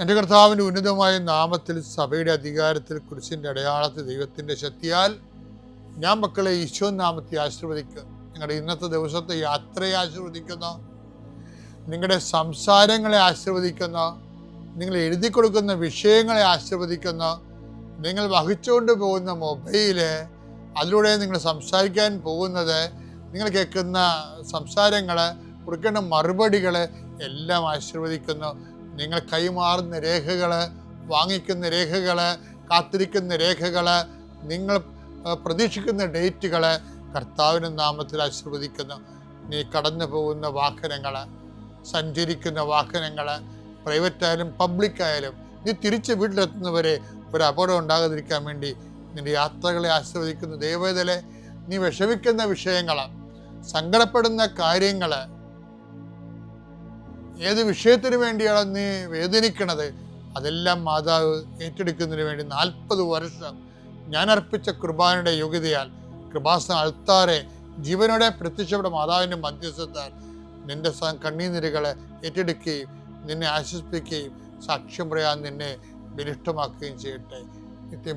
എന്റെ കർത്താവിന്റെ ഉന്നതമായ നാമത്തിൽ സഭയുടെ അധികാരത്തിൽ കുരിശിന്റെ അടയാളത്തിൽ ദൈവത്തിന്റെ ശക്തിയാൽ ഞാൻ മക്കളെ ഈശോ നാമത്തെ ആശീർവദിക്കുക. നിങ്ങളുടെ ഇന്നത്തെ ദിവസത്തെ യാത്രയെ ആശീർവദിക്കുന്ന നിങ്ങളുടെ സംസാരങ്ങളെ ആശീർവദിക്കുന്ന നിങ്ങൾ എഴുതി കൊടുക്കുന്ന വിഷയങ്ങളെ ആശീർവദിക്കുന്ന നിങ്ങൾ വഹിച്ചുകൊണ്ട് പോകുന്ന മൊബൈൽ അതിലൂടെ നിങ്ങൾ സംസാരിക്കാൻ പോകുന്നത് നിങ്ങൾ കേൾക്കുന്ന സംസാരങ്ങൾ കൊടുക്കേണ്ട മറുപടികൾ എല്ലാം ആശീർവദിക്കുന്നു. നിങ്ങൾ കൈമാറുന്ന രേഖകൾ വാങ്ങിക്കുന്ന രേഖകൾ കാത്തിരിക്കുന്ന രേഖകൾ നിങ്ങൾ പ്രതീക്ഷിക്കുന്ന ഡേറ്റുകൾ കർത്താവിന്റെ നാമത്തിൽ ആശീർവദിക്കുന്നു. നീ കടന്നു പോകുന്ന വാഹനങ്ങൾ സഞ്ചരിക്കുന്ന വാഹനങ്ങൾ പ്രൈവറ്റ് ആയാലും പബ്ലിക് ആയാലും നീ തിരിച്ച് വീട്ടിലെത്തുന്നവരെ ഒരു അപകടം ഉണ്ടാകാതിരിക്കാൻ വേണ്ടി നിന്റെ യാത്രകളെ ആശീർവദിക്കുന്ന. ദൈവതലെ നീ വിഷമിക്കുന്ന വിഷയങ്ങൾ സങ്കടപ്പെടുന്ന കാര്യങ്ങൾ ഏത് വിഷയത്തിന് വേണ്ടിയാണ് നീ വേദനിക്കണത്? അതെല്ലാം മാതാവ് ഏറ്റെടുക്കുന്നതിന് വേണ്ടി നാൽപ്പത് വർഷം ഞാൻ അർപ്പിച്ച കൃപാനയുടെ യോഗ്യതയാൽ കൃപാസന അൾത്താറെ ജീവനോടെ പ്രത്യക്ഷപ്പെട്ട മാതാവിന്റെ മധ്യസ്ഥത്താൽ നിന്റെ കണ്ണീനിരകളെ ഏറ്റെടുക്കുകയും നിന്നെ ആശ്വസിപ്പിക്കുകയും സാക്ഷ്യം പറയാൻ നിന്നെ ബലിഷ്ടമാക്കുകയും ചെയ്യട്ടെ. നിത്യം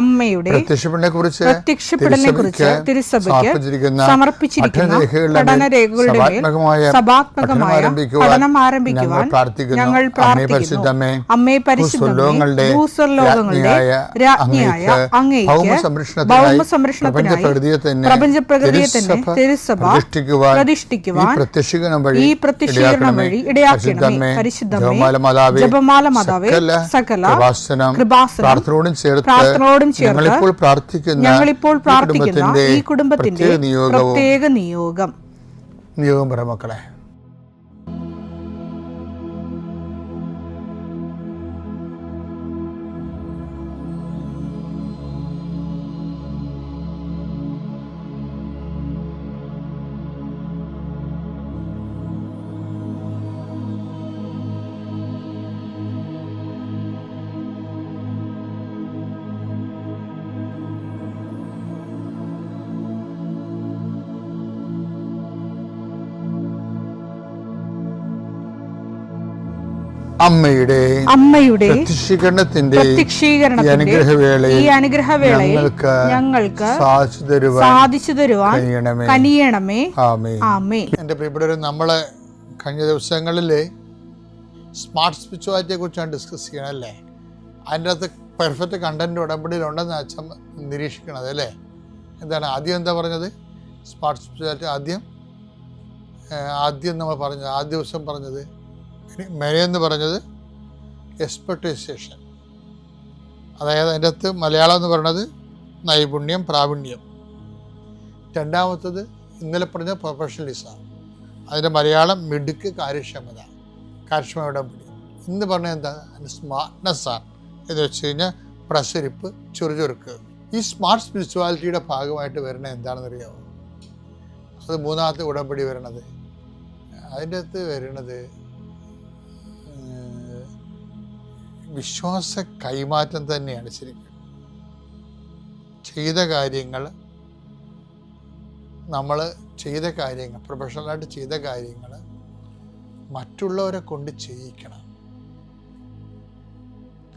അമ്മയുടെ പ്രത്യക്ഷപ്പെടനെ കുറിച്ച് കുറിച്ച് തിരുസഭയ്ക്ക് സമർപ്പിച്ചിരിക്കുന്ന പഠനരേഖകളുടെ സഭാത്മകമായ പഠനം ആരംഭിക്കുവാൻ ഞങ്ങൾ പ്രാർത്ഥിക്കുന്നു. അമ്മേ രാജ്ഞിയായ അങ്ങേക്ക് തന്നെ തിരുസഭ പ്രതിഷ്ഠിക്കുവാൻ ഈ പ്രത്യക്ഷീകരണം വഴി ഇടയാക്കണമേ. പരിശുദ്ധമേ ജപമാല മാതാവേ സകല കൃപാസനം പ്രാർത്ഥനയോടും ചേർത്ത് പ്രാർത്ഥനയോടും ചേർത്ത് ഞങ്ങളിപ്പോൾ പ്രാർത്ഥിക്കുന്ന ഞങ്ങളിപ്പോൾ ഈ പ്രാർത്ഥിക്കുന്ന കുടുംബത്തിന്റെ ഈ കുടുംബത്തിന്റെ പ്രത്യേക നിയോഗവും പ്രത്യേക നിയോഗം. നിയോഗം പറ മക്കളെ. അമ്മയുടെ അമ്മയുടെ പ്രത്യക്ഷീകരണത്തിന്റെ അനുഗ്രഹവേളയിൽ ഈ അനുഗ്രഹവേളയിൽ ഞങ്ങൾക്ക് ഞങ്ങൾക്ക് സാധിച്ചു തരുവാൻ സാധിച്ചു തരുവാൻ കനിയണമേ കനിയണമേ. ആമേ ആമേ എന്റെ പ്രിയപ്പെട്ടവർ നമ്മളെ കഴിഞ്ഞ ദിവസങ്ങളിൽ സ്മാർട്ട് സ്പിരിച്വാലിറ്റിയെ കുറിച്ചാണ് ഡിസ്കസ് ചെയ്യണം അല്ലേ അതിന്റെ അകത്ത് പെർഫെക്റ്റ് കണ്ടന്റ് ഉടമ്പടിയിൽ ഉണ്ടെന്ന് അച്ഛൻ നിരീക്ഷിക്കണത് അല്ലേ? എന്താണ് ആദ്യം എന്താ പറഞ്ഞത്? സ്മാർട്ട് സ്പിരിച്വാലിറ്റി ആദ്യം? ആദ്യം നമ്മൾ പറഞ്ഞത് ആദ്യ ദിവസം പറഞ്ഞത് മെനയെന്ന് പറഞ്ഞത് എക്സ്പെർട്ടൈസേഷൻ അതായത് അതിന്റെ അകത്ത് മലയാളം എന്ന് പറയുന്നത് നൈപുണ്യം പ്രാവീണ്യം. രണ്ടാമത്തത് ഇന്നലെ പറഞ്ഞ പ്രൊഫഷണലിസം അതിന്റെ മലയാളം മിടുക്ക് കാര്യക്ഷമത കാര്യക്ഷമയുടെ ഉടമ്പടി ഇന്ന് പറഞ്ഞ എന്താ? സ്മാർട്ട്നെസ്സാണ് എന്ന് വെച്ച് കഴിഞ്ഞാൽ പ്രസരിപ്പ് ചുറുചുറുക്ക്. ഈ സ്മാർട്ട് സ്പിരിച്വാലിറ്റിയുടെ ഭാഗമായിട്ട് വരുന്നത് എന്താണെന്ന് അറിയാമോ അത് മൂന്നാമത്തെ ഉടമ്പടി വരണത്. അതിന്റെ അകത്ത് വരുന്നത് വിശ്വാസ കൈമാറ്റം തന്നെയാണ് ശരിക്കും. ചെയ്ത കാര്യങ്ങൾ നമ്മൾ ചെയ്ത കാര്യങ്ങൾ പ്രൊഫഷണലായിട്ട് ചെയ്ത കാര്യങ്ങൾ മറ്റുള്ളവരെ കൊണ്ട് ചെയ്യിക്കണം.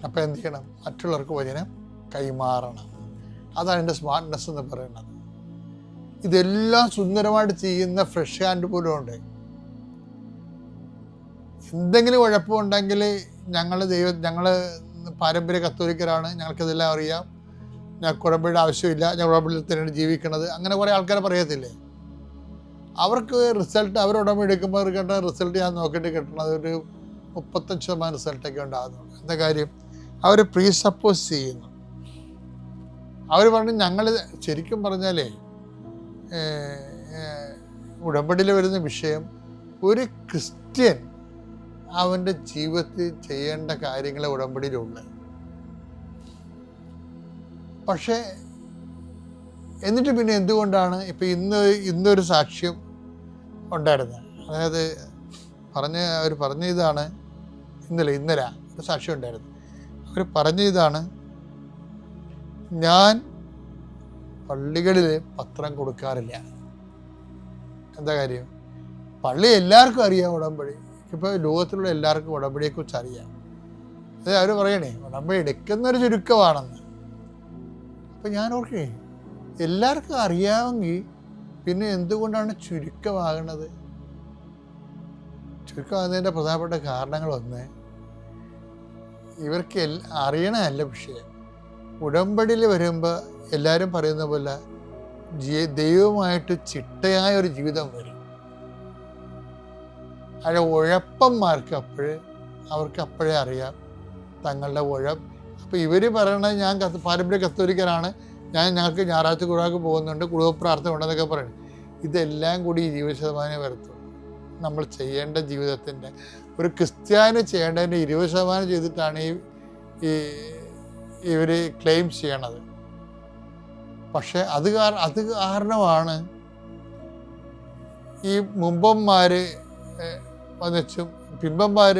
അപ്പം എന്ത് ചെയ്യണം? മറ്റുള്ളവർക്ക് വചനം കൈമാറണം. അതാണ് എന്റെ സ്മാർട്ട്നെസ് എന്ന് പറയുന്നത്. ഇതെല്ലാം സുന്ദരമായിട്ട് ചെയ്യുന്ന ഫ്രഷ് ഹാൻഡ് പോലും ഉണ്ട്. എന്തെങ്കിലും കുഴപ്പമുണ്ടെങ്കിൽ ഞങ്ങൾ ദൈവ ഞങ്ങൾ പാരമ്പര്യ കത്തോലിക്കരാണ്. ഞങ്ങൾക്കിതെല്ലാം അറിയാം. ഞാൻ കുഴമ്പയുടെ ആവശ്യമില്ല. ഞാൻ കുഴമ്പിൽ തന്നെയാണ് ജീവിക്കുന്നത് അങ്ങനെ കുറേ ആൾക്കാരെ പറയത്തില്ലേ? അവർക്ക് റിസൾട്ട് അവർ ഉടമ എടുക്കുമ്പോൾ കിട്ടുന്ന റിസൾട്ട് ഞാൻ നോക്കിയിട്ട് കിട്ടണം അതൊരു മുപ്പത്തഞ്ച് ശതമാനം റിസൾട്ടൊക്കെ ഉണ്ടാകുന്നുള്ളൂ. എന്താ കാര്യം? അവർ പ്രീ സപ്പോസ് ചെയ്യുന്നു. അവർ പറഞ്ഞു ഞങ്ങൾ ശരിക്കും പറഞ്ഞാലേ ഉടമ്പടിയിൽ വരുന്ന വിഷയം ഒരു ക്രിസ്ത്യൻ അവന്റെ ജീവിതത്തിൽ ചെയ്യേണ്ട കാര്യങ്ങളെ ഉടമ്പടിയിലുണ്ട്. പക്ഷേ എന്നിട്ട് പിന്നെ എന്തുകൊണ്ടാണ് ഇപ്പം ഇന്ന് ഇന്നൊരു സാക്ഷ്യം ഉണ്ടായിരുന്നത്? അതായത് പറഞ്ഞ അവർ പറഞ്ഞ ഇതാണ് ഇന്നലെ ഇന്നലെ ഒരു സാക്ഷ്യം ഉണ്ടായിരുന്നു. അവർ പറഞ്ഞ ഇതാണ് ഞാൻ പള്ളികളിൽ പത്രം കൊടുക്കാറില്ല. എന്താ കാര്യം? പള്ളി എല്ലാവർക്കും അറിയാം ഉടമ്പടി. ഇപ്പോൾ ലോകത്തിലുള്ള എല്ലാവർക്കും ഉടമ്പടിയെക്കുറിച്ച് അറിയാം. അത് അവർ പറയണേ ഉടമ്പടി എടുക്കുന്നൊരു ചുരുക്കമാണെന്ന്. അപ്പം ഞാൻ ഓർക്കേ എല്ലാവർക്കും അറിയാമെങ്കിൽ പിന്നെ എന്തുകൊണ്ടാണ് ചുരുക്കമാകുന്നത്? ചുരുക്കമാകുന്നതിന്റെ പ്രധാനപ്പെട്ട കാരണങ്ങൾ ഒന്ന് ഇവർക്ക് എൽ അറിയണമല്ല വിഷയം. ഉടമ്പടിയിൽ വരുമ്പോൾ എല്ലാവരും പറയുന്ന പോലെ ദൈവമായിട്ട് ചിട്ടയായ ഒരു ജീവിതം വരും. അതിലെ ഉഴപ്പന്മാർക്ക് അപ്പോഴേ അവർക്ക് അപ്പോഴേ അറിയാം. തങ്ങളുടെ ഉഴം അപ്പോൾ ഇവർ പറയണത് ഞാൻ കത്ത് പാരമ്പര്യ കത്തോലിക്കനാണ് ഞാൻ ഞങ്ങൾക്ക് ഞായറാഴ്ച കൂടാക്ക് പോകുന്നുണ്ട് കുടുംബ പ്രാർത്ഥന ഉണ്ടെന്നൊക്കെ പറയുന്നത് ഇതെല്ലാം കൂടി ഇരുപത് ശതമാനം വരത്തുള്ളൂ. നമ്മൾ ചെയ്യേണ്ട ജീവിതത്തിന്റെ ഒരു ക്രിസ്ത്യാനി ചെയ്യേണ്ടതിന്റെ ഇരുപത് ശതമാനം ചെയ്തിട്ടാണ് ഈ ഈ ഇവർ ക്ലെയിം ചെയ്യണത്. പക്ഷേ അത് കാരണം അത് കാരണമാണ് ഈ മുമ്പന്മാർ വന്നിച്ചും. പിമ്പന്മാർ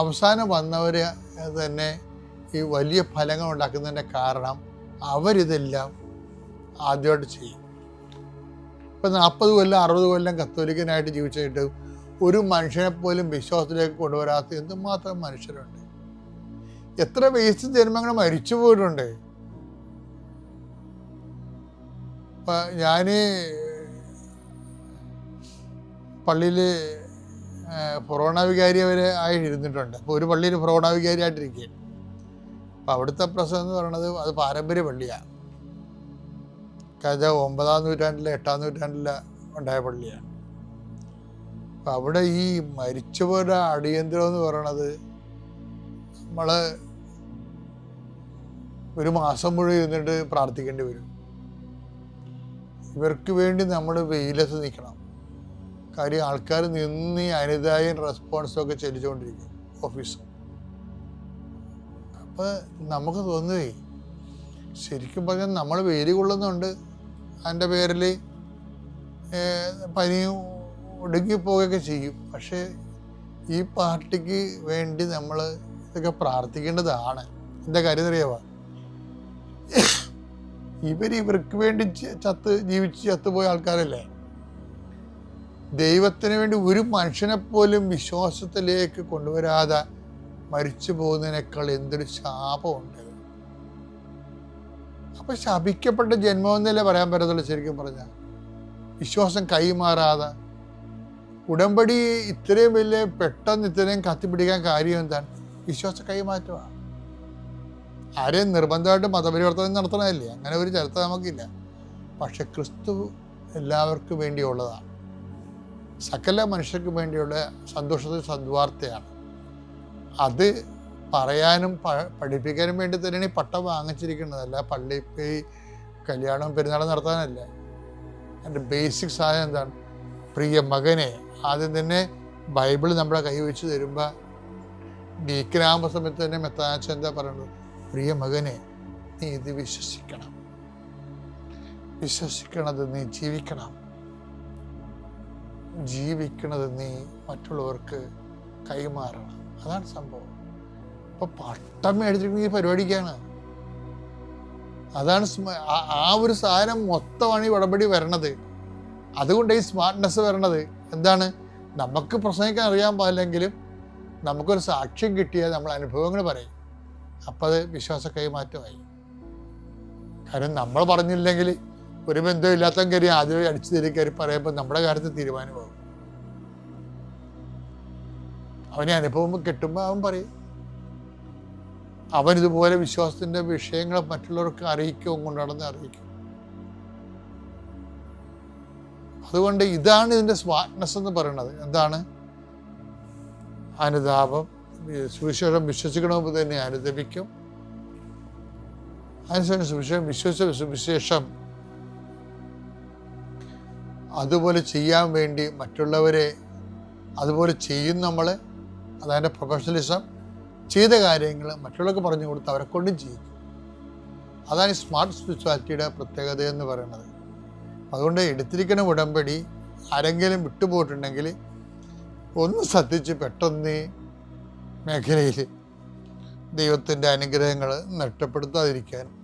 അവസാനം വന്നവർ തന്നെ ഈ വലിയ ഫലങ്ങൾ ഉണ്ടാക്കുന്നതിന്റെ കാരണം അവരിതെല്ലാം ആദ്യമായിട്ട് ചെയ്യും. ഇപ്പം നാൽപ്പത് കൊല്ലം അറുപത് കൊല്ലം കത്തോലിക്കനായിട്ട് ജീവിച്ചിട്ട് ഒരു മനുഷ്യനെ പോലും വിശ്വാസത്തിലേക്ക് കൊണ്ടുവരാത്ത എന്തുമാത്രം മനുഷ്യരുണ്ട്. എത്ര വേസ്റ്റ് ജന്മങ്ങൾ മരിച്ചു പോയിട്ടുണ്ട്. ഞാൻ പള്ളിയിൽ ഫൊറോണ വികാരി അവരെ ആയി ഇരുന്നിട്ടുണ്ട്. അപ്പോൾ ഒരു പള്ളിയിൽ ഫൊറോണ വികാരിയായിട്ടിരിക്കുകയാണ് അപ്പം അവിടുത്തെ പ്രസവം എന്ന് പറയുന്നത് അത് പാരമ്പര്യ പള്ളിയാണ് കഥ ഒമ്പതാം നൂറ്റാണ്ടിലെ എട്ടാം നൂറ്റാണ്ടിലെ ഉണ്ടായ പള്ളിയാണ് അപ്പം അവിടെ ഈ മരിച്ചവരുടെ അടിയന്തരം എന്ന് പറയണത് നമ്മൾ ഒരു മാസം മുഴുവൻ ഇരുന്നിട്ട് പ്രാർത്ഥിക്കേണ്ടി വരും. ഇവർക്ക് വേണ്ടി നമ്മൾ വെയിലത്ത് നിൽക്കണം കാര്യം ആൾക്കാർ നിന്ന് ഈ റെസ്പോൺസൊക്കെ ചെല്ലിച്ചുകൊണ്ടിരിക്കും ഓഫീസ് അപ്പോൾ നമുക്ക് തോന്നുകയെ ശരിക്കും പറഞ്ഞാൽ നമ്മൾ വെയിൽ കൊള്ളുന്നുണ്ട്. അതിന്റെ പേരിൽ പനിയും ഒടുങ്ങിപ്പോവുകയൊക്കെ ചെയ്യും. പക്ഷേ ഈ പാർട്ടിക്ക് വേണ്ടി നമ്മൾ ഇതൊക്കെ പ്രാർത്ഥിക്കേണ്ടതാണ്. എന്റെ കാര്യം അറിയാവ ഇവർ ഇവർക്ക് വേണ്ടി ചത്ത് ജീവിച്ച് ചത്തുപോയ ആൾക്കാരല്ലേ? ദൈവത്തിന് വേണ്ടി ഒരു മനുഷ്യനെപ്പോലും വിശ്വാസത്തിലേക്ക് കൊണ്ടുവരാതെ മരിച്ചു പോകുന്നതിനേക്കാൾ എന്തൊരു ശാപമുണ്ട്. അപ്പൊ ശപിക്കപ്പെട്ട ജന്മമെന്നല്ലേ പറയാൻ പറ്റത്തുള്ളൂ ശരിക്കും പറഞ്ഞാൽ. വിശ്വാസം കൈമാറാതെ ഉടമ്പടി ഇത്രയും വലിയ പെട്ടെന്ന് ഇത്രയും കത്തിപ്പിടിക്കാൻ കാര്യം എന്താണ്? വിശ്വാസ കൈമാറ്റമാണ്. ആരെയും നിർബന്ധമായിട്ട് മതപരിവർത്തനം നടത്തണമല്ലേ അങ്ങനെ ഒരു ചരിത്രം നമുക്കില്ല. പക്ഷെ ക്രിസ്തു എല്ലാവർക്കും വേണ്ടിയുള്ളതാണ്. സകല മനുഷ്യർക്ക് വേണ്ടിയുള്ള സന്തോഷത്തിൽ സദ്വാർത്തയാണ്. അത് പറയാനും പഠിപ്പിക്കാനും വേണ്ടി തന്നെയാണ് ഈ പട്ടം വാങ്ങിച്ചിരിക്കുന്നതല്ല പള്ളി പോയി കല്യാണം പെരുന്നാളും നടത്താനല്ല. എന്റെ ബേസിക് സാധനം എന്താണ്? പ്രിയ മകനെ ആദ്യം തന്നെ ബൈബിൾ നമ്മളെ കൈവച്ച് തരുമ്പോൾ ഡീക്കനാകുമ്പോൾ സമയത്ത് തന്നെ മെത്താച്ച എന്താ പറയുന്നത് പ്രിയ മകനെ നീ ഇത് വിശ്വസിക്കണം. വിശ്വസിക്കണത് നീ ജീവിക്കണം. ജീവിക്കണത് നീ മറ്റുള്ളവർക്ക് കൈമാറണം. അതാണ് സംഭവം. ഇപ്പൊ പട്ടം മേടിച്ചിരിക്കുന്ന ഈ പരിപാടിക്കാണ്. അതാണ് ആ- ഒരു സാധനം മൊത്തമാണ് ഈ ഉടമ്പടി വരണത്. അതുകൊണ്ട് ഈ സ്മാർട്ട്നെസ് വരണത്. എന്താണ്? നമുക്ക് പ്രസംഗിക്കാൻ അറിയാൻ പാടില്ലെങ്കിലും നമുക്കൊരു സാക്ഷ്യം കിട്ടിയാൽ നമ്മൾ അനുഭവങ്ങൾ പറയും. അപ്പം അത് വിശ്വാസ കൈമാറ്റമായി കാരണം നമ്മൾ പറഞ്ഞില്ലെങ്കിൽ ഒരു ബന്ധമില്ലാത്ത കയറി ആദ്യം അടിച്ചു തരി കയറി പറയുമ്പോൾ നമ്മുടെ കാര്യത്തിൽ തീരുമാനമാകും അവനെ അനുഭവം കിട്ടുമ്പോൾ അവൻ പറയും. അവൻ ഇതുപോലെ വിശ്വാസത്തിന്റെ വിഷയങ്ങൾ മറ്റുള്ളവർക്ക് അറിയിക്കും കൊണ്ടാണെന്ന് അറിയിക്കും. അതുകൊണ്ട് ഇതാണ് ഇതിന്റെ സ്മാർട്ട്നെസ് എന്ന് പറയുന്നത്. എന്താണ്? അനുതാപം. സുവിശേഷം വിശ്വസിക്കണമെന്ന് തന്നെ അനുദപിക്കും. അതിനുശേഷം സുവിശേഷം വിശ്വസിച്ച സുവിശേഷം അതുപോലെ ചെയ്യാൻ വേണ്ടി മറ്റുള്ളവരെ അതുപോലെ ചെയ്യും നമ്മൾ അതായത് പ്രൊഫഷണലിസം ചെയ്ത കാര്യങ്ങൾ മറ്റുള്ളവർക്ക് പറഞ്ഞു കൊടുത്ത് അവരെ കൊണ്ടും ചെയ്യിക്കും അതാണ് ഈ സ്മാർട്ട് സ്പിരിച്വാലിറ്റിയുടെ പ്രത്യേകത എന്ന് പറയുന്നത്. അതുകൊണ്ട് എടുത്തിരിക്കുന്ന ഉടമ്പടി ആരെങ്കിലും വിട്ടുപോയിട്ടുണ്ടെങ്കിൽ ഒന്ന് ശ്രദ്ധിച്ച് പെട്ടെന്ന് മേഖലയിൽ ദൈവത്തിന്റെ അനുഗ്രഹങ്ങൾ നഷ്ടപ്പെടുത്താതിരിക്കാൻ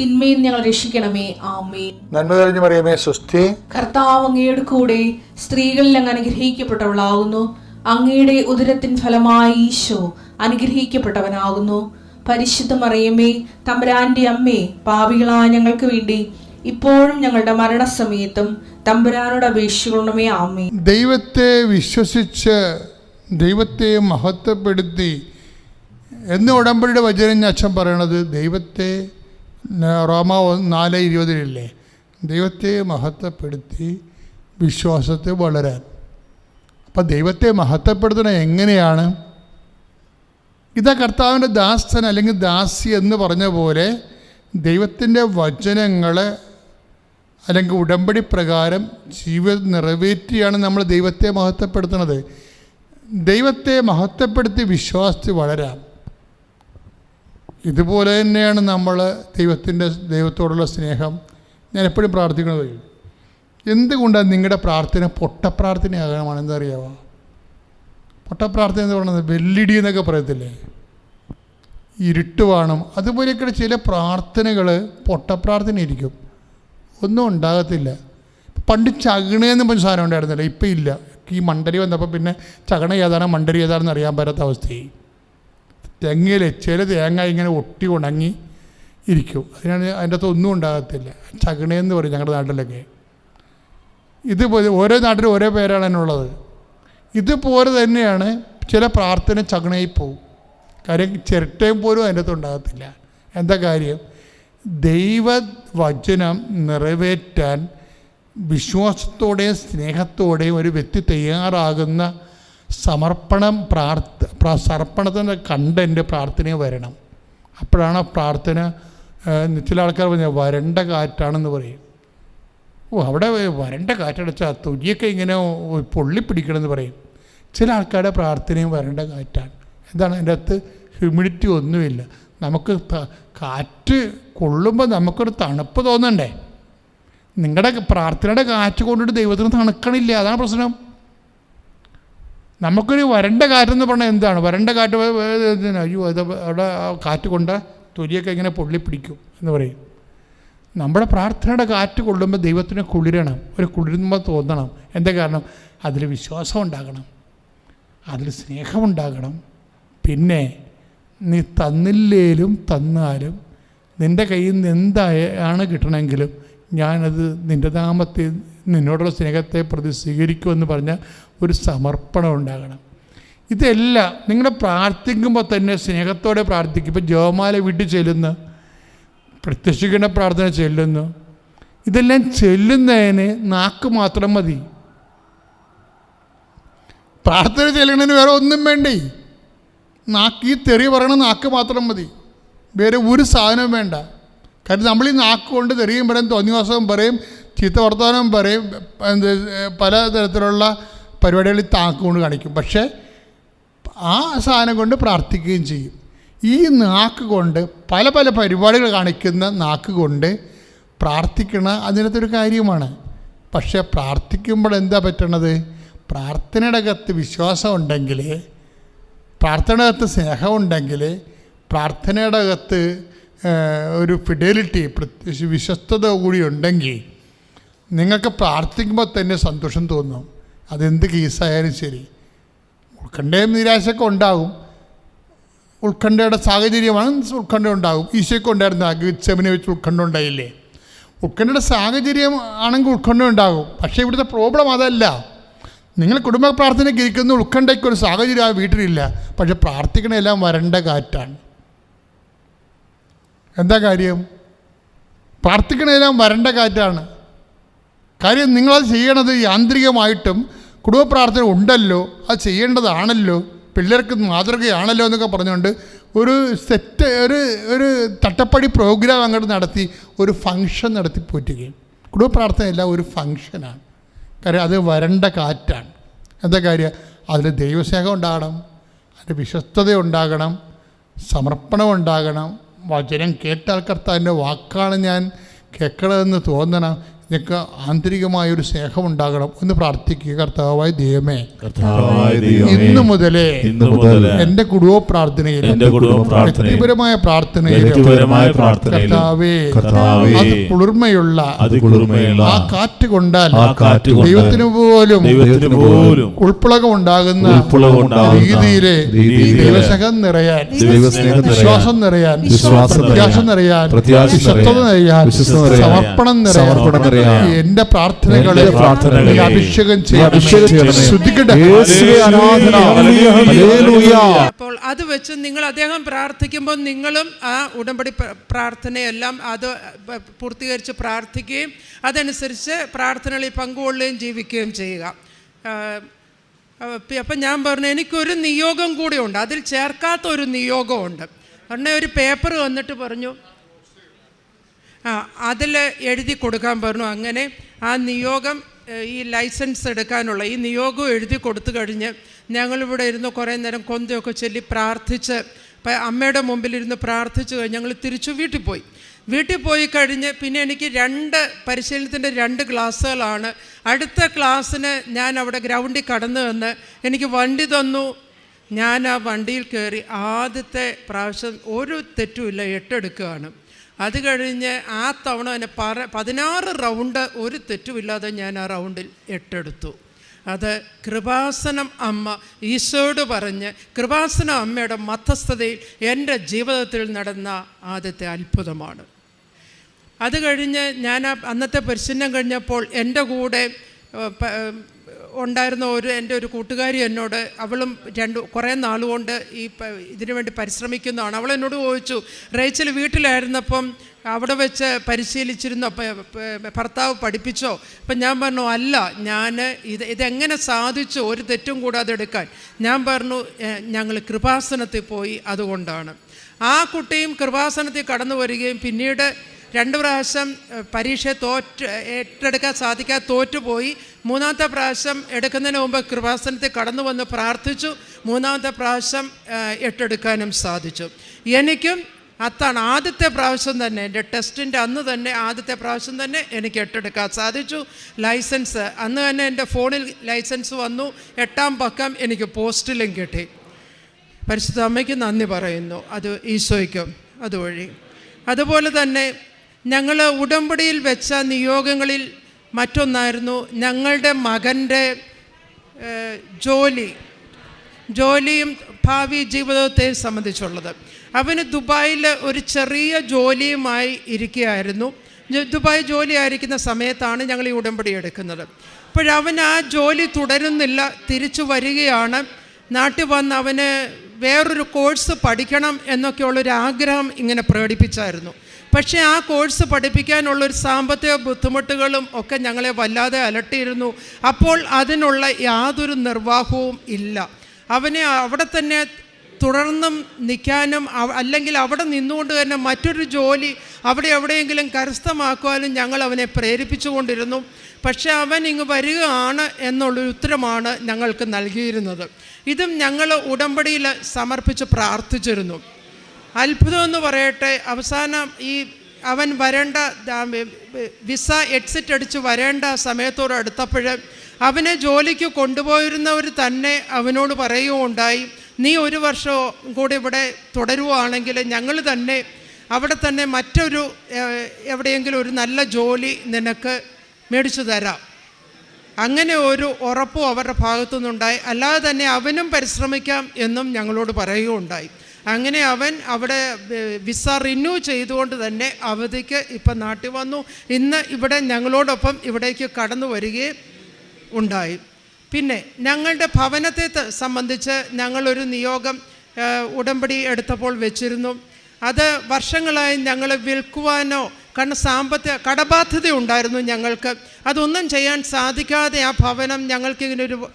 തിന്മയിൽ ഞങ്ങൾ രക്ഷിക്കണമേ. ആമേൻ. നന്മ തെളിഞ്ഞു മറിയമേ സുസ്ഥി കർത്താവ് അങ്ങയുടെ കൂടെ സ്ത്രീകളിൽ അങ്ങ് അനുഗ്രഹിക്കപ്പെട്ടവളാകുന്നു. അങ്ങയുടെ ഉദരത്തിൻ ഫലമായി ഈശോ അനുഗ്രഹിക്കപ്പെട്ടവനാകുന്നു. പരിശുദ്ധ മറിയമേ തമ്പുരാന്റെ അമ്മേ പാപികളായ ഞങ്ങൾക്ക് വേണ്ടി ഇപ്പോഴും ഞങ്ങളുടെ മരണസമയത്തും തമ്പുരാനോട് അപേക്ഷിക്കണമേ. ആമേ ദൈവത്തെ വിശ്വസിച്ച് ദൈവത്തെ മഹത്വപ്പെടുത്തി എന്ന് ഉടമ്പടിയുടെ വചനം അച്ഛൻ പറയണത് ദൈവത്തെ റോമ നാല് ഇരുപതിലില്ലേ? ദൈവത്തെ മഹത്വപ്പെടുത്തി വിശ്വാസത്തെ വളരാൻ. അപ്പം ദൈവത്തെ മഹത്വപ്പെടുത്തണ എങ്ങനെയാണ്? ഇതാ കർത്താവിന്റെ ദാസൻ അല്ലെങ്കിൽ ദാസി എന്ന് പറഞ്ഞ പോലെ ദൈവത്തിന്റെ വചനങ്ങളെ അല്ലെങ്കിൽ ഉടമ്പടി പ്രകാരം ജീവിതം നിറവേറ്റിയാണ് നമ്മൾ ദൈവത്തെ മഹത്വപ്പെടുത്തുന്നത് ദൈവത്തെ മഹത്വപ്പെടുത്തി വിശ്വാസത്തിൽ വളരാം ഇതുപോലെ തന്നെയാണ് നമ്മൾ ദൈവത്തിന്റെ ദൈവത്തോടുള്ള സ്നേഹം. ഞാൻ എപ്പോഴും പ്രാർത്ഥിക്കുന്നത് എന്തുകൊണ്ടാണ് നിങ്ങളുടെ പ്രാർത്ഥന പൊട്ടപ്രാർത്ഥനയാകണമാണ് എന്തറിയാമോ പൊട്ടപ്രാർത്ഥന എന്ന് പറയുന്നത് വെല്ലിടി എന്നൊക്കെ പറയത്തില്ലേ? ഇരുട്ട് വേണം അതുപോലെയൊക്കെ ചില പ്രാർത്ഥനകൾ പൊട്ടപ്രാർത്ഥന ഇരിക്കും ഒന്നും ഉണ്ടാകത്തില്ല. പണ്ട് ചകണയെന്ന് പറഞ്ഞ സാധനം ഉണ്ടായിരുന്നില്ല. ഇപ്പം ഇല്ല. ഈ മണ്ടരി വന്നപ്പോൾ പിന്നെ ചകണ ഏതാണ് മണ്ടരി ഏതാണെന്ന് അറിയാൻ പറ്റാത്ത അവസ്ഥയായി. തെങ്ങിൽ ചില തേങ്ങ ഇങ്ങനെ ഒട്ടി ഉണങ്ങി ഇരിക്കും. അതിനാണ് അതിന്റെ അകത്ത് ഒന്നും ഉണ്ടാകത്തില്ല. ചകണയെന്ന് പറയും ഞങ്ങളുടെ നാട്ടിലൊക്കെ. ഇതുപോലെ ഓരോ നാട്ടിലും ഓരോ പേരാണ് അതിനുള്ളത്. ഇതുപോലെ തന്നെയാണ് ചില പ്രാർത്ഥന ചകണയിൽ പോവും. കാര്യം ചിരട്ടയും പോലും അതിന്റെ അകത്ത് ഉണ്ടാകത്തില്ല. എന്താ കാര്യം? ദൈവവചനം നിറവേറ്റാൻ വിശ്വാസത്തോടെയും സ്നേഹത്തോടെയും ഒരു വ്യക്തി തയ്യാറാകുന്ന സമർപ്പണം പ്രാർത്ഥ പ്ര- സമർപ്പണത്തിന്റെ കണ്ടന്റ് പ്രാർത്ഥനയെ വരണം. അപ്പോഴാണ് പ്രാർത്ഥന ചില ആൾക്കാർ പറഞ്ഞ വരണ്ട കാറ്റാണെന്ന് പറയും. ഓ അവിടെ വരണ്ട കാറ്റടച്ചാൽ തൊലിയൊക്കെ ഇങ്ങനെ പൊള്ളി പിടിക്കണമെന്ന് പറയും. ചില ആൾക്കാരുടെ പ്രാർത്ഥനയും വരണ്ട കാറ്റാണ്. എന്താണ് അതിന്റെ അകത്ത് ഹ്യൂമിഡിറ്റി ഒന്നുമില്ല. നമുക്ക് കാറ്റ് കൊള്ളുമ്പോൾ നമുക്കൊരു തണുപ്പ് തോന്നണ്ടേ? നിങ്ങളുടെ പ്രാർത്ഥനയുടെ കാറ്റ് കൊണ്ടിട്ട് ദൈവത്തിന് തണുക്കണില്ല. അതാണ് പ്രശ്നം. നമുക്കൊരു വരണ്ട കാറ്റെന്ന് പറഞ്ഞാൽ എന്താണ്? വരണ്ട കാറ്റ്? അയ്യോ അത് അവിടെ കാറ്റ് കൊണ്ട് തൊലിയൊക്കെ ഇങ്ങനെ പൊള്ളി പിടിക്കും എന്ന് പറയും. നമ്മുടെ പ്രാർത്ഥനയുടെ കാറ്റ് കൊള്ളുമ്പോൾ ദൈവത്തിന് കുളിരണം. ഒരു കുളിരുമ്പോൾ തോന്നണം. എന്താ കാരണം? അതിൽ വിശ്വാസം ഉണ്ടാകണം. അതിൽ സ്നേഹമുണ്ടാകണം പിന്നെ നീ തന്നില്ലേലും തന്നാലും നിന്റെ കയ്യിൽ നിന്ന് എന്താണ് കിട്ടണമെങ്കിലും ഞാനത് നിന്റെ നാമത്തെ നിന്നോടുള്ള സ്നേഹത്തെ പ്രതി സ്വീകരിക്കുമെന്ന് പറഞ്ഞ ഒരു സമർപ്പണം ഉണ്ടാകണം. ഇതെല്ലാം നിങ്ങൾ പ്രാർത്ഥിക്കുമ്പോൾ തന്നെ സ്നേഹത്തോടെ പ്രാർത്ഥിക്കും. ഇപ്പം ജോമാല വീട്ടിൽ ചെല്ലുന്നു. പ്രത്യക്ഷിക്കുന്ന പ്രാർത്ഥന ചെല്ലുന്നു. ഇതെല്ലാം ചെല്ലുന്നതിന് നാക്ക് മാത്രം മതി. പ്രാർത്ഥന ചെല്ലണതിന് വേറെ ഒന്നും വേണ്ടേ? നാക്ക് ഈ തെറി പറയണ നാക്ക് മാത്രം മതി. വേറെ ഒരു സാധനവും വേണ്ട. കാരണം നമ്മൾ ഈ നാക്ക് കൊണ്ട് തെറിയും പറയും തോന്നിവാസവും പറയും ചീത്ത വർത്തമാനവും പറയും എന്ത് പലതരത്തിലുള്ള പരിപാടികളിൽ താക്കുകൊണ്ട് കാണിക്കും. പക്ഷേ ആ സാധനം കൊണ്ട് പ്രാർത്ഥിക്കുകയും ചെയ്യും. ഈ നാക്ക് കൊണ്ട് പല പല പരിപാടികൾ കാണിക്കുന്ന നാക്ക് കൊണ്ട് പ്രാർത്ഥിക്കണ അതിനകത്ത് ഒരു കാര്യമാണ്. പക്ഷേ പ്രാർത്ഥിക്കുമ്പോൾ എന്താ പറ്റണത്? പ്രാർത്ഥനയുടെ അകത്ത് വിശ്വാസം ഉണ്ടെങ്കിൽ പ്രാർത്ഥനയുടെ അകത്ത് സ്നേഹമുണ്ടെങ്കിൽ പ്രാർത്ഥനയുടെ അകത്ത് ഒരു ഫിഡലിറ്റി വിശ്വസ്തത കൂടി ഉണ്ടെങ്കിൽ നിങ്ങൾക്ക് പ്രാർത്ഥിക്കുമ്പോൾ തന്നെ സന്തോഷം തോന്നും. അതെന്ത് കേസായാലും ശരി. ഉത്കണ്ഠയും നിരാശയൊക്കെ ഉണ്ടാകും. ഉത്കണ്ഠയുടെ സാഹചര്യമാണ് ഉത്കണ്ഠ ഉണ്ടാകും. ഈശോയ്ക്ക് ഉണ്ടായിരുന്ന ഗിച്ചമിനെ വെച്ച് ഉത്കണ്ഠ ഉണ്ടായില്ലേ? ഉത്കണ്ഠയുടെ സാഹചര്യം ആണെങ്കിൽ ഉത്കണ്ഠ ഉണ്ടാകും. പക്ഷേ ഇവിടുത്തെ പ്രോബ്ലം അതല്ല. നിങ്ങൾ കുടുംബ പ്രാർത്ഥനയ്ക്ക് ഇരിക്കുന്ന ഉത്കണ്ഠയ്ക്ക് ഒരു സാഹചര്യം ആ വീട്ടിലില്ല. പക്ഷെ പ്രാർത്ഥിക്കണെല്ലാം വരണ്ട കാറ്റാണ്. എന്താ കാര്യം? പ്രാർത്ഥിക്കണെല്ലാം വരണ്ട കാറ്റാണ്. കാര്യം നിങ്ങളത് ചെയ്യണത് യാന്ത്രികമായിട്ടും കുടുംബ പ്രാർത്ഥന ഉണ്ടല്ലോ അത് ചെയ്യേണ്ടതാണല്ലോ പിള്ളേർക്ക് മാതൃകയാണല്ലോ എന്നൊക്കെ പറഞ്ഞുകൊണ്ട് ഒരു സെറ്റ് ഒരു ഒരു തട്ടപ്പടി പ്രോഗ്രാം അങ്ങോട്ട് നടത്തി ഒരു ഫങ്ഷൻ നടത്തി പോറ്റുകയും. കുടുംബ പ്രാർത്ഥനയല്ല ഒരു ഫങ്ഷനാണ് കാര്യം അത് വരണ്ട കാറ്റാണ്. എന്താ കാര്യം? അതിൽ ദൈവസ്നേഹം ഉണ്ടാകണം അതിന്റെ വിശ്വസ്തത ഉണ്ടാകണം സമർപ്പണം ഉണ്ടാകണം. വചനം കേട്ടാൽ കർത്താവിന്റെ വാക്കാണ് ഞാൻ കേൾക്കണമെന്ന് തോന്നണം. നിങ്ങൾക്ക് ആന്തരികമായൊരു സ്നേഹം ഉണ്ടാകണം എന്ന് പ്രാർത്ഥിക്കുക. കർത്താവായ ദൈവമേ ഇന്ന് മുതലേ എന്റെ കുടുംബ പ്രാർത്ഥനയിൽ വ്യക്തിപരമായ പ്രാർത്ഥനയിൽ കർത്താവേ കർത്താവേ, അത് കുളിർമയുള്ള ആ കാറ്റ് കൊണ്ടാൽ ദൈവത്തിന് പോലും ഉൾപ്പളകം ഉണ്ടാകുന്ന രീതിയിലെ ദൈവസഹം ദൈവസ്നേഹം നിറയാൻ ദൈവസ്നേഹം നിറയാൻ, വിശ്വാസം നിറയാൻ വിശ്വാസം പ്രത്യാശ നിറയാൻ, നിറയാൻ സമർപ്പണം നിറയാൻ, എന്റെ പ്രാർത്ഥനകളെ പ്രാർത്ഥനകളെ അഭിഷേകം. അപ്പോൾ അത് വെച്ച് നിങ്ങൾ അദ്ദേഹം പ്രാർത്ഥിക്കുമ്പോൾ നിങ്ങളും ആ ഉടമ്പടി പ്രാർത്ഥനയെല്ലാം അത് പൂർത്തീകരിച്ച് പ്രാർത്ഥിക്കുകയും അതനുസരിച്ച് പ്രാർത്ഥനകളിൽ പങ്കുകൊള്ളുകയും ജീവിക്കുകയും ചെയ്യുക. അപ്പം ഞാൻ പറഞ്ഞു എനിക്കൊരു നിയോഗം കൂടിയുണ്ട് അതിൽ ചേർക്കാത്ത ഒരു നിയോഗമുണ്ട് ഉടനെ ഒരു പേപ്പർ വന്നിട്ട് പറഞ്ഞു അതിൽ എഴുതി കൊടുക്കാൻ പറഞ്ഞു. അങ്ങനെ ആ നിയോഗം ഈ ലൈസൻസ് എടുക്കാനുള്ള ഈ നിയോഗം എഴുതി കൊടുത്തു കഴിഞ്ഞ് ഞങ്ങളിവിടെ ഇരുന്ന് കുറേ നേരം കൊന്തയൊക്കെ ചൊല്ലി പ്രാർത്ഥിച്ച് അമ്മയുടെ മുമ്പിലിരുന്ന് പ്രാർത്ഥിച്ച് ഞങ്ങൾ തിരിച്ചു വീട്ടിൽ പോയി. വീട്ടിൽ പോയി കഴിഞ്ഞ് പിന്നെ എനിക്ക് രണ്ട് പരിശീലനത്തിന്റെ രണ്ട് ക്ലാസ്സുകളാണ്. അടുത്ത ക്ലാസ്സിന് ഞാൻ അവിടെ ഗ്രൗണ്ടിൽ കടന്നു വന്ന് എനിക്ക് വണ്ടി തന്നു. ഞാൻ ആ വണ്ടിയിൽ കയറി ആദ്യത്തെ പ്രാവശ്യം ഒരു തെറ്റുമില്ല എട്ടെടുക്കുകയാണ്. അത് കഴിഞ്ഞ് ആ തവണ തന്നെ പറ പതിനാറ് റൗണ്ട് ഒരു തെറ്റുമില്ലാതെ ഞാൻ ആ റൗണ്ടിൽ എട്ടെടുത്തു. അത് കൃപാസനം അമ്മ ഈശോട് പറഞ്ഞ് കൃപാസനം അമ്മയുടെ മധ്യസ്ഥതയിൽ എന്റെ ജീവിതത്തിൽ നടന്ന ആദ്യത്തെ അത്ഭുതമാണ്. അത് കഴിഞ്ഞ് ഞാൻ അന്നത്തെ പരിശീലനം കഴിഞ്ഞപ്പോൾ എന്റെ കൂടെ ഉണ്ടായിരുന്ന ഒരു എന്റെ ഒരു കൂട്ടുകാരി എന്നോട് അവളും രണ്ട് കുറേ നാളുകൊണ്ട് ഈ ഇതിനു വേണ്ടി പരിശ്രമിക്കുന്നതാണ്. അവൾ എന്നോട് ചോദിച്ചു റേച്ചൽ വീട്ടിലായിരുന്നപ്പം അവിടെ വെച്ച് പരിശീലിച്ചിരുന്നു? ഭർത്താവ് പഠിപ്പിച്ചോ? അപ്പം ഞാൻ പറഞ്ഞു അല്ല ഞാൻ ഇത് ഇതെങ്ങനെ സാധിച്ചു ഒരു തെറ്റും കൂടാതെ എടുക്കാൻ? ഞാൻ പറഞ്ഞു ഞങ്ങൾ കൃപാസനത്തിൽ പോയി അതുകൊണ്ടാണ്. ആ കുട്ടിയും കൃപാസനത്തിൽ കടന്നു വരികയും പിന്നീട് രണ്ട് പ്രാവശ്യം പരീക്ഷ തോറ്റ് ഏറ്റെടുക്കാൻ സാധിക്കാതെ തോറ്റുപോയി. മൂന്നാമത്തെ പ്രാവശ്യം എടുക്കുന്നതിന് മുമ്പ് കൃപാസനത്തിൽ കടന്നു വന്ന് പ്രാർത്ഥിച്ചു. മൂന്നാമത്തെ പ്രാവശ്യം ഏറ്റെടുക്കാനും സാധിച്ചു. എനിക്കും അത്താണ് ആദ്യത്തെ പ്രാവശ്യം തന്നെ എന്റെ ടെസ്റ്റിന്റെ അന്ന് തന്നെ ആദ്യത്തെ പ്രാവശ്യം തന്നെ എനിക്ക് എട്ടെടുക്കാൻ സാധിച്ചു. ലൈസൻസ് അന്ന് തന്നെ എന്റെ ഫോണിൽ ലൈസൻസ് വന്നു. എട്ടാം പക്കം എനിക്ക് പോസ്റ്റിലും കിട്ടി. പരിശുദ്ധ അമ്മയ്ക്ക് നന്ദി പറയുന്നു. അത് ഈശോയ്ക്കും അതുവഴി. അതുപോലെ തന്നെ ഞങ്ങൾ ഉടമ്പടിയിൽ വെച്ച നിയോഗങ്ങളിൽ മറ്റൊന്നായിരുന്നു ഞങ്ങളുടെ മകന്റെ ജോലി. ജോലിയും ഭാവി ജീവിതത്തെ സംബന്ധിച്ചുള്ളത്. അവന് ദുബായിൽ ഒരു ചെറിയ ജോലിയുമായി ഇരിക്കുകയായിരുന്നു. ദുബായ് ജോലി ആയിരിക്കുന്ന സമയത്താണ് ഞങ്ങൾ ഈ ഉടമ്പടി എടുക്കുന്നത്. അപ്പോഴവൻ ആ ജോലി തുടരുന്നില്ല തിരിച്ചു വരികയാണ്. നാട്ടിൽ വന്ന് അവന് വേറൊരു കോഴ്സ് പഠിക്കണം എന്നൊക്കെയുള്ളൊരു ആഗ്രഹം ഇങ്ങനെ പ്രകടിപ്പിച്ചായിരുന്നു. പക്ഷേ ആ കോഴ്സ് പഠിപ്പിക്കാനുള്ളൊരു സാമ്പത്തിക ബുദ്ധിമുട്ടുകളും ഒക്കെ ഞങ്ങളെ വല്ലാതെ അലട്ടിയിരുന്നു. അപ്പോൾ അതിനുള്ള യാതൊരു നിർവാഹവും ഇല്ല. അവനെ അവിടെ തന്നെ തുടർന്നും നിൽക്കാനും അല്ലെങ്കിൽ അവിടെ നിന്നുകൊണ്ട് തന്നെ മറ്റൊരു ജോലി അവിടെ എവിടെയെങ്കിലും കരസ്ഥമാക്കുവാനും ഞങ്ങൾ അവനെ പ്രേരിപ്പിച്ചുകൊണ്ടിരുന്നു. പക്ഷേ അവൻ ഇങ്ങ് വരികയാണ് എന്നുള്ളൊരു ഉത്തരമാണ് ഞങ്ങൾക്ക് നൽകിയിരുന്നത്. ഇതും ഞങ്ങൾ ഉടമ്പടിയിൽ സമർപ്പിച്ച് പ്രാർത്ഥിച്ചിരുന്നു. അത്ഭുതം എന്ന് പറയട്ടെ അവസാനം ഈ അവൻ വരേണ്ട വിസ എക്സിറ്റ് അടിച്ച് വരേണ്ട സമയത്തോട് അടുത്തപ്പോൾ അവനെ ജോലിക്ക് കൊണ്ടുപോയിരുന്നവർ തന്നെ അവനോട് പറയുകയുണ്ടായി നീ ഒരു വർഷം കൂടി ഇവിടെ തുടരുവാണെങ്കിൽ ഞങ്ങൾ തന്നെ അവിടെ തന്നെ മറ്റൊരു എവിടെയെങ്കിലും ഒരു നല്ല ജോലി നിനക്ക് മേടിച്ചു തരാം. അങ്ങനെ ഒരു ഉറപ്പും അവരുടെ ഭാഗത്തു നിന്നുണ്ടായി അല്ലാതെ തന്നെ അവനും പരിശ്രമിക്കാം എന്നും ഞങ്ങളോട് പറയുകയുണ്ടായി. അങ്ങനെ അവൻ അവിടെ വിസ റിന്യൂ ചെയ്തുകൊണ്ട് തന്നെ അവധിക്ക് ഇപ്പം നാട്ടിൽ വന്നു. ഇന്ന് ഇവിടെ ഞങ്ങളോടൊപ്പം ഇവിടേക്ക് കടന്നു വരികയും ഉണ്ടായി. പിന്നെ ഞങ്ങളുടെ ഭവനത്തെ സംബന്ധിച്ച് ഞങ്ങളൊരു നിയോഗം ഉടമ്പടി എടുത്തപ്പോൾ വെച്ചിരുന്നു. അത് വർഷങ്ങളായി ഞങ്ങൾ വിൽക്കുവാനോ കാരണം സാമ്പത്തിക കടബാധ്യത ഉണ്ടായിരുന്നു ഞങ്ങൾക്ക്. അതൊന്നും ചെയ്യാൻ സാധിക്കാതെ ആ ഭവനം ഞങ്ങൾക്കിങ്ങനെ ഒരു ഏഹ്,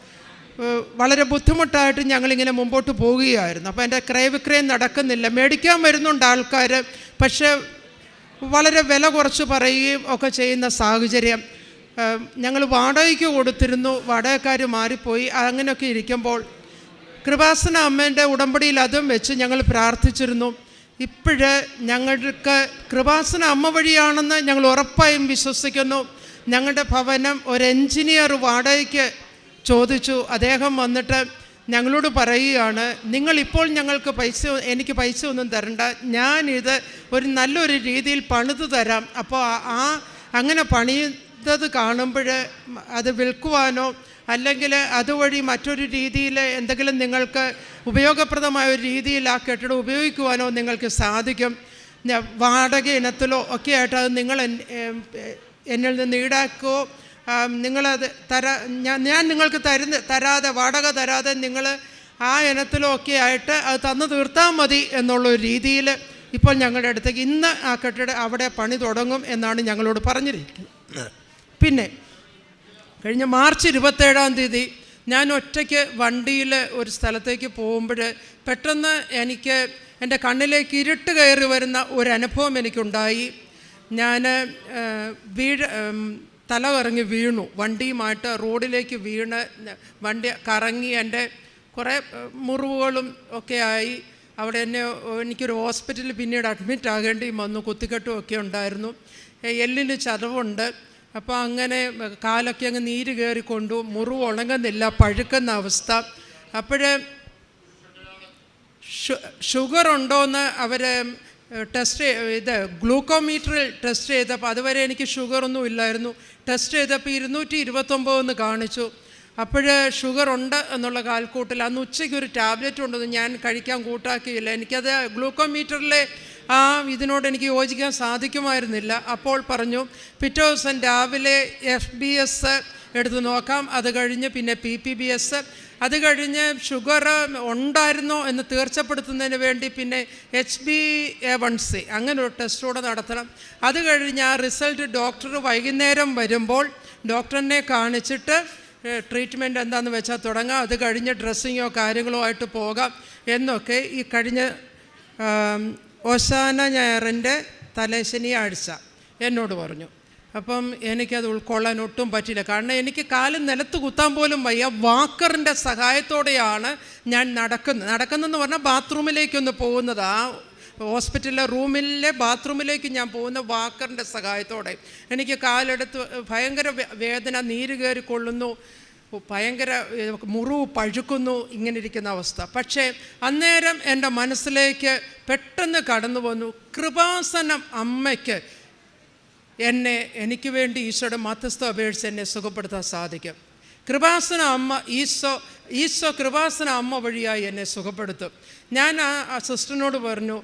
വളരെ ബുദ്ധിമുട്ടായിട്ട് ഞങ്ങളിങ്ങനെ മുമ്പോട്ട് പോവുകയായിരുന്നു. അപ്പോൾ എന്റെ ക്രയവിക്രയം നടക്കുന്നില്ല. മേടിക്കാൻ വരുന്നുണ്ട് ആൾക്കാർ പക്ഷേ വളരെ വില കുറച്ച് പറയുകയും ഒക്കെ ചെയ്യുന്ന സാഹചര്യം ഞങ്ങൾ വാടകയ്ക്ക് കൊടുത്തിരുന്നു. വാടകക്കാർ മാറിപ്പോയി. അങ്ങനെയൊക്കെ ഇരിക്കുമ്പോൾ കൃപാസന അമ്മേന്റെ ഉടമ്പടിയിൽ അതും വെച്ച് ഞങ്ങൾ പ്രാർത്ഥിച്ചിരുന്നു. ഇപ്പോഴ് ഞങ്ങൾക്ക് കൃപാസന അമ്മ വഴിയാണെന്ന് ഞങ്ങൾ ഉറപ്പായും വിശ്വസിക്കുന്നു. ഞങ്ങളുടെ ഭവനം ഒരു എൻജിനീയർ വാടകയ്ക്ക് ചോദിച്ചു അദ്ദേഹം വന്നിട്ട് ഞങ്ങളോട് പറയുകയാണ് നിങ്ങളിപ്പോൾ ഞങ്ങൾക്ക് പൈസ എനിക്ക് പൈസ ഒന്നും തരണ്ട ഞാനിത് ഒരു നല്ലൊരു രീതിയിൽ പണിത് തരാം. അപ്പോൾ ആ- അങ്ങനെ പണിയുന്നത് കാണുമ്പോൾ അത് വിൽക്കുവാനോ അല്ലെങ്കിൽ അതുവഴി മറ്റൊരു രീതിയിൽ എന്തെങ്കിലും നിങ്ങൾക്ക് ഉപയോഗപ്രദമായ ഒരു രീതിയിൽ ആ കെട്ടിടം ഉപയോഗിക്കുവാനോ നിങ്ങൾക്ക് സാധിക്കും. വാടക ഇനത്തിലോ ഒക്കെ ആയിട്ട് അത് നിങ്ങൾ എന്നിൽ നിന്ന് ഈടാക്കുകയോ നിങ്ങളത് തരാ ഞാൻ ഞാൻ നിങ്ങൾക്ക് തരുന്ന തരാതെ വാടക തരാതെ നിങ്ങൾ ആ ഇനത്തിലൊക്കെ ആയിട്ട് അത് തന്നു തീർത്താൽ മതി എന്നുള്ള രീതിയിൽ ഇപ്പോൾ ഞങ്ങളുടെ അടുത്തേക്ക് ഇന്ന് ആ കെട്ടിടം അവിടെ പണി തുടങ്ങും എന്നാണ് ഞങ്ങളോട് പറഞ്ഞിരിക്കുന്നത്. പിന്നെ കഴിഞ്ഞ മാർച്ച് ഇരുപത്തേഴാം തീയതി ഞാൻ ഒറ്റയ്ക്ക് വണ്ടിയിൽ ഒരു സ്ഥലത്തേക്ക് പോകുമ്പോൾ പെട്ടെന്ന് എനിക്ക് എന്റെ കണ്ണിലേക്ക് ഇരുട്ട് കയറി വരുന്ന ഒരു അനുഭവം എനിക്കുണ്ടായി. ഞാൻ വീഴ തല കറങ്ങി വീണു. വണ്ടിയുമായിട്ട് റോഡിലേക്ക് വീണ് വണ്ടി കറങ്ങി എന്റെ കുറേ മുറിവുകളും ഒക്കെ ആയി. അവിടെ എന്നെ എനിക്കൊരു ഹോസ്പിറ്റലിൽ പിന്നീട് അഡ്മിറ്റ് ആകേണ്ടിയും വന്നു. കുത്തിക്കെട്ടും ഒക്കെ ഉണ്ടായിരുന്നു. എല്ലിന് ചതവുണ്ട്. അപ്പോൾ അങ്ങനെ കാലൊക്കെ അങ്ങ് നീര് കയറിക്കൊണ്ടു മുറിവ് ഉണങ്ങുന്നില്ല പഴുക്കുന്ന അവസ്ഥ. അപ്പോഴേ ഷുഗർ ഉണ്ടോയെന്ന് അവർ ടെസ്റ്റ് ഇത് ഗ്ലൂക്കോമീറ്ററിൽ ടെസ്റ്റ് ചെയ്തപ്പോൾ അതുവരെ എനിക്ക് ഷുഗറൊന്നും ഇല്ലായിരുന്നു. ടെസ്റ്റ് ചെയ്തപ്പോൾ ഇരുന്നൂറ്റി ഇരുപത്തൊമ്പതെന്ന് കാണിച്ചു. അപ്പോൾ ഷുഗർ ഉണ്ട് എന്നുള്ള കാൽക്കൂട്ടിൽ അന്ന് ഉച്ചയ്ക്ക് ഒരു ടാബ്ലറ്റ് ഉണ്ടെന്ന് ഞാൻ കഴിക്കാൻ കൂട്ടാക്കിയില്ല. എനിക്കത് ഗ്ലൂക്കോമീറ്ററിലെ ആ ഇതിനോട് എനിക്ക് യോജിക്കാൻ സാധിക്കുമായിരുന്നില്ല. അപ്പോൾ പറഞ്ഞു പിറ്റേ ദിവസം രാവിലെ എഫ് ബി എസ് എടുത്ത് നോക്കാം. അത് കഴിഞ്ഞ് പിന്നെ പി പി ബി എസ് അത് കഴിഞ്ഞ് ഷുഗർ ഉണ്ടായിരുന്നോ എന്ന് തീർച്ചപ്പെടുത്തുന്നതിന് വേണ്ടി പിന്നെ H B A one C അങ്ങനെ ഒരു ടെസ്റ്റ് കൂടെ നടത്തണം. അത് കഴിഞ്ഞ് ആ റിസൾട്ട് ഡോക്ടർ വൈകുന്നേരം വരുമ്പോൾ ഡോക്ടറിനെ കാണിച്ചിട്ട് ട്രീറ്റ്മെന്റ് എന്താണെന്ന് വെച്ചാൽ തുടങ്ങാം. അത് കഴിഞ്ഞ് ഡ്രസ്സിങ്ങോ കാര്യങ്ങളോ ആയിട്ട് പോകാം എന്നൊക്കെ ഈ കഴിഞ്ഞ ഓശാന ഞായറിന്റെ തലേ ശനിയാഴ്ച എന്നോട് പറഞ്ഞു. അപ്പം എനിക്കത് ഉൾക്കൊള്ളാൻ ഒട്ടും പറ്റില്ല. കാരണം എനിക്ക് കാൽ നിലത്ത് കുത്താൻ പോലും വയ്യ. വാക്കറിന്റെ സഹായത്തോടെയാണ് ഞാൻ നടക്കുന്നത് നടക്കുന്നതെന്ന് പറഞ്ഞാൽ ബാത്റൂമിലേക്കൊന്ന് പോകുന്നത്. ആ ഹോസ്പിറ്റലിലെ റൂമിലെ ബാത്റൂമിലേക്ക് ഞാൻ പോകുന്ന വാക്കറിന്റെ സഹായത്തോടെ. എനിക്ക് കാലെടുത്ത് ഭയങ്കര വേദന നീര് കയറി കൊള്ളുന്നു. ഭയങ്കര മുറിവ് പഴുക്കുന്നു. ഇങ്ങനെ ഇരിക്കുന്ന അവസ്ഥ. പക്ഷേ അന്നേരം എന്റെ മനസ്സിലേക്ക് പെട്ടെന്ന് കടന്നു വന്നു കൃപാസനം അമ്മയ്ക്ക് എന്നെ എനിക്ക് വേണ്ടി ഈശോയുടെ മധ്യസ്ഥ അപേക്ഷിച്ച് എന്നെ സുഖപ്പെടുത്താൻ സാധിക്കും. കൃപാസന അമ്മ ഈശോ ഈശോ കൃപാസന അമ്മ വഴിയായി എന്നെ സുഖപ്പെടുത്തും. ഞാൻ ആ സിസ്റ്ററിനോട് പറഞ്ഞു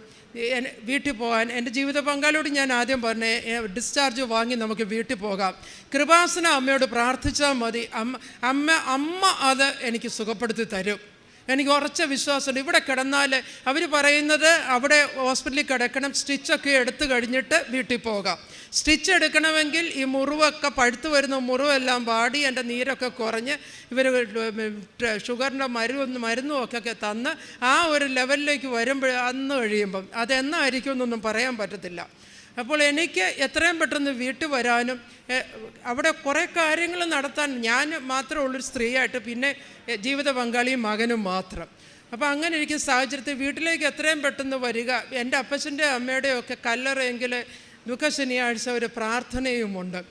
വീട്ടിൽ പോകാൻ എന്റെ ജീവിത പങ്കാളിയോട് ഞാൻ ആദ്യം പറഞ്ഞേ ഡിസ്ചാർജ് വാങ്ങി നമുക്ക് വീട്ടിൽ പോകാം. കൃപാസന അമ്മയോട് പ്രാർത്ഥിച്ചാൽ മതി. അമ്മ അമ്മ അമ്മ അത് എനിക്ക് സുഖപ്പെടുത്തി തരും. എനിക്ക് ഉറച്ച വിശ്വാസമുണ്ട്. ഇവിടെ കിടന്നാൽ അവർ പറയുന്നത് അവിടെ ഹോസ്പിറ്റലിൽ കിടക്കണം സ്റ്റിച്ചൊക്കെ എടുത്തു കഴിഞ്ഞിട്ട് വീട്ടിൽ പോകാം. സ്റ്റിച്ച് എടുക്കണമെങ്കിൽ ഈ മുറിവൊക്കെ പഴുത്തു വരുന്ന മുറിവെല്ലാം വാടി എന്റെ നീരൊക്കെ കുറഞ്ഞ് ഇവർ ഷുഗറിന്റെ മരുന്ന് മരുന്നും ഒക്കെ തന്ന് ആ ഒരു ലെവലിലേക്ക് വരുമ്പോൾ അന്ന് കഴിയുമ്പം അതെന്നായിരിക്കും എന്നൊന്നും പറയാൻ പറ്റത്തില്ല. അപ്പോൾ എനിക്ക് എത്രയും പെട്ടെന്ന് വീട്ടിൽ വരാനും അവിടെ കുറേ കാര്യങ്ങൾ നടത്താൻ ഞാൻ മാത്രമേ ഉള്ളൊരു സ്ത്രീയായിട്ട് പിന്നെ ജീവിത പങ്കാളിയും മകനും മാത്രം. അപ്പോൾ അങ്ങനെ ഇരിക്കുന്ന സാഹചര്യത്തിൽ വീട്ടിലേക്ക് എത്രയും പെട്ടെന്ന് വരിക എന്റെ അപ്പച്ചന്റെ അമ്മയുടെയും ഒക്കെ കല്ലറയെങ്കിൽ ദുഃഖ ശനിയാഴ്ച ഒരു പ്രാർത്ഥനയുമുണ്ട്.